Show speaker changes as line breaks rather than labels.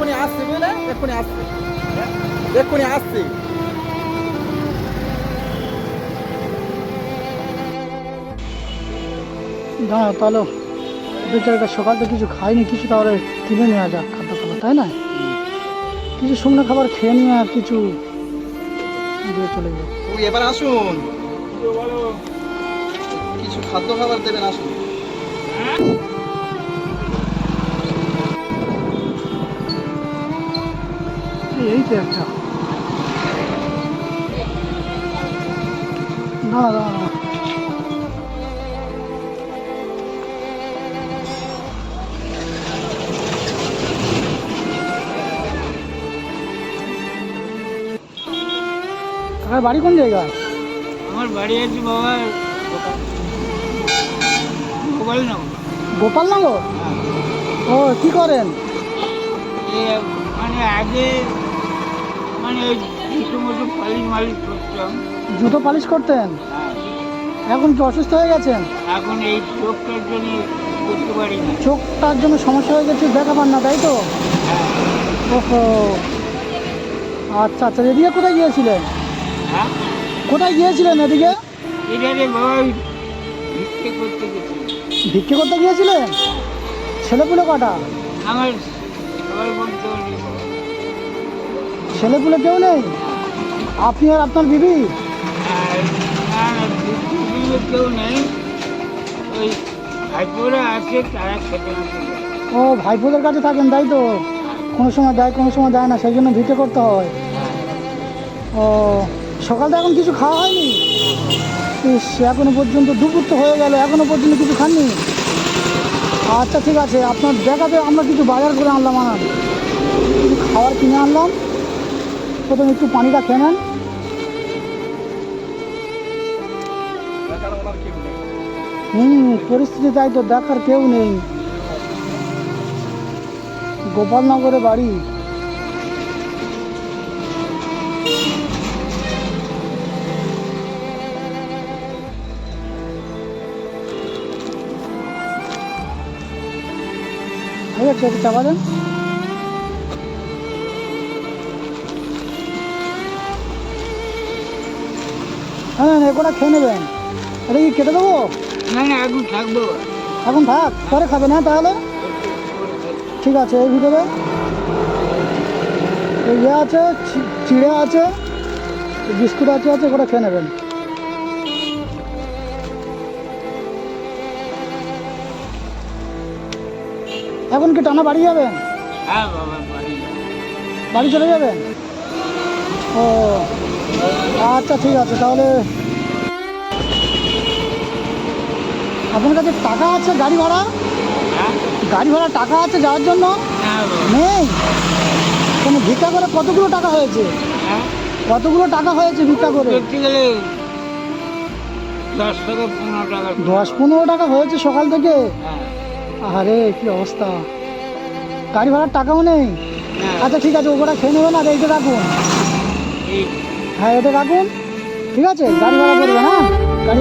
এক্ষুনি আসছি বুঝলে? এক্ষুনি আসছি। এক্ষুনি আসছি।
না তাহলে বেচারাটা সকাল থেকে কিছু খাইনি কিছু তাহলে কিনে নেওয়া যাক খাদ্য খাবার তাই না? কিছু শুকনো খাবার খেয়ে নিয়ে আর কিছু দিয়ে চলে যাবে
এবার আসুন। কিছু খাদ্য খাবার দেবেন আসুন।
এই তো একটা। না না না। কাকার বাড়ি কোন জায়গায়?
আমার বাড়ি আছে বাবা নাও
গোপালনগর? ও কি করেন?
মানে আগে মানে ওই মতো পালিশ মালিশ করতাম।
জুতো পালিশ করতেন?
হ্যাঁ।
এখন কি অসুস্থ হয়ে গেছেন?
এখন এই চোখটার জন্য করতে পারি না।
চোখটার জন্য সমস্যা হয়ে গেছে দেখা পান না তাই তো?
হ্যাঁ।
ওহো। আচ্ছা আচ্ছা এদিকে কোথায় গিয়েছিলেন?
হ্যাঁ?
কোথায় গিয়েছিলেন এদিকে?
ভিক্ষে করতে
গিয়েছিলেন? ছেলেপুলে কটা?
আমার
ছেলেপুলে কেউ নেই? আপনি আর আপনার বিবি?
কেউ নেই
ও, ভাইপোদের কাছে থাকেন, তাই তো? কোনো সময় দেয়, কোনো সময় দেয় না, সেই জন্য ভিটে করতে হয়। ও, সকালটা এখন কিছু খাওয়া হয়নি? ইস, এখনও পর্যন্ত দুপুর তো হয়ে গেল, এখনও পর্যন্ত কিছু খাননি? আচ্ছা ঠিক আছে, আপনার দেখাতে আমরা কিছু বাজার করে আনলাম আনার কিছু খাবার কিনে আনলাম। প্রথমে একটু পানিটা খেয়ে নেন। হুম, পরিস্থিতি তাই তো দেখার কেউ নেই। গোপালনগরে বাড়ি। চাপা দেন। হ্যাঁ খেয়ে নেবেন। এটা কি কেটে দেবো?
না না এখন থাকব।
এখন থাক পরে খাবে না তাহলে? ঠিক আছে এই ভিতরে। ইয়ে আছে চিড়ে আছে বিস্কুট আছে আছে ওটা খেয়ে নেবেন। এখন কি টানা বাড়ি যাবেন?
হ্যাঁ বাড়ি
বাড়ি চলে যাবেন? ও আচ্ছা ঠিক আছে তাহলে আপনার কাছে টাকা আছে গাড়ি ভাড়া?
হ্যাঁ।
গাড়ি ভাড়া টাকা আছে যাওয়ার জন্য? নেই? কোনো ভিক্ষা করে কতগুলো টাকা হয়েছে?
হ্যাঁ।
কতগুলো টাকা হয়েছে ভিক্ষা করে?
দশ পনেরো টাকা।
হয়েছে সকাল থেকে?
হ্যাঁ।
আরে কি অবস্থা? গাড়ি ভাড়ার টাকাও নেই?
হ্যাঁ।
আচ্ছা ঠিক আছে ওটা খেয়ে নেবেন আর এইটা রাখুন। হ্যাঁ এটা রাখুন ঠিক আছে? গাড়ি ভাড়া করবেন হ্যাঁ? গাড়ি